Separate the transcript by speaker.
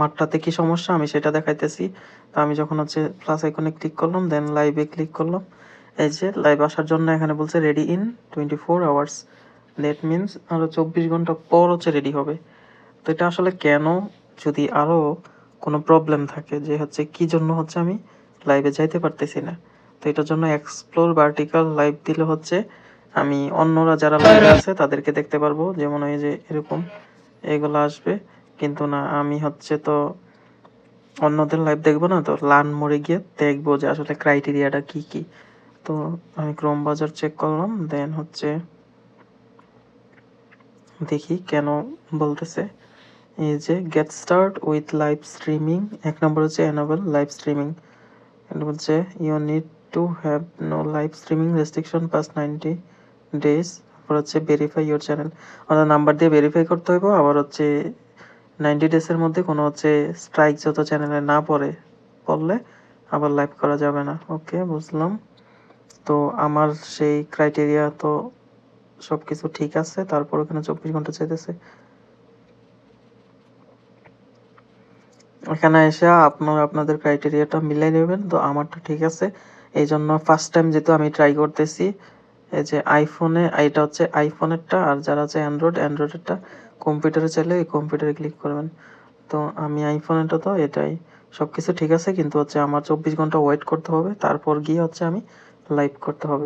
Speaker 1: মাঠটাতে কি সমস্যা? আমি সেটা দেখাইতেছি। তো আমি যখন হচ্ছে প্লাস আইকনে ক্লিক করলাম দেন লাইভে ক্লিক করলাম। এই যে লাইভ আসার জন্য এখানে বলছে ready in twenty four hours that means আরও চব্বিশ ঘণ্টা পর হচ্ছে রেডি হবে। তো এটা আসলে কেন? যদি আরও কোনো প্রবলেম থাকে যে হচ্ছে কি জন্য হচ্ছে আমি লাইভে যাইতে পারতেছি না? তো এটার জন্য এক্সপ্লোর ভার্টিক্যাল লাইভ দিলে হচ্ছে আমি অন্যরা যারা লাইভে আছে তাদেরকে দেখতে পারব। যেমন এই যে এরকম, এগুলো আসবে। কিন্তু না, আমি হচ্ছে তো অন্যদের লাইভ দেখব না তো, লান মোড়ে গিয়ে দেখব যে আসলে ক্রাইটেরিয়াটা কি কি। তো আমি ক্রোম বাজার চেক করলাম দেন হচ্ছে দেখি কেন বলতেছে। এই যে get start with live streaming এক নম্বর হচ্ছে এনাবেল লাইভ স্ট্রিমিং এটা বলছে you need to have no live streaming restriction pass ninety days তারপর হচ্ছে ভেরিফাই ইউর চ্যানেল অর্থাৎ নাম্বার দিয়ে ভেরিফাই করতে হইব, আবার হচ্ছে নাইনটি ডেজের মধ্যে কোনো হচ্ছে স্ট্রাইক যত চ্যানেলে না পড়ে, পড়লে আবার লাইভ করা যাবে না। ওকে বুঝলাম। তো আমার সেই ক্রাইটেরিয়া তো সব কিছু ঠিক আছে, তারপর ওখানে চব্বিশ ঘণ্টা চাইতেছে। এখানে এসে আপনারা, আপনাদের ক্রাইটেরিয়াটা মিলাই নেবেন, তো আমারটা ঠিক আছে। এই জন্য ফার্স্ট টাইম যেহেতু আমি ট্রাই করতেছি এই যে আইফোনে এটা হচ্ছে আইফোনেরটা আর যারা আছে অ্যান্ড্রয়েড অ্যান্ড্রয়েডেরটা কম্পিউটারে চাইলে এই কম্পিউটারে ক্লিক করবেন। তো আমি আইফোনেরটা তো এটাই। সব কিছু ঠিক আছে, কিন্তু হচ্ছে আমার চব্বিশ ঘণ্টা ওয়েট করতে হবে, তারপর গিয়ে হচ্ছে আমি লাইভ করতে হবে।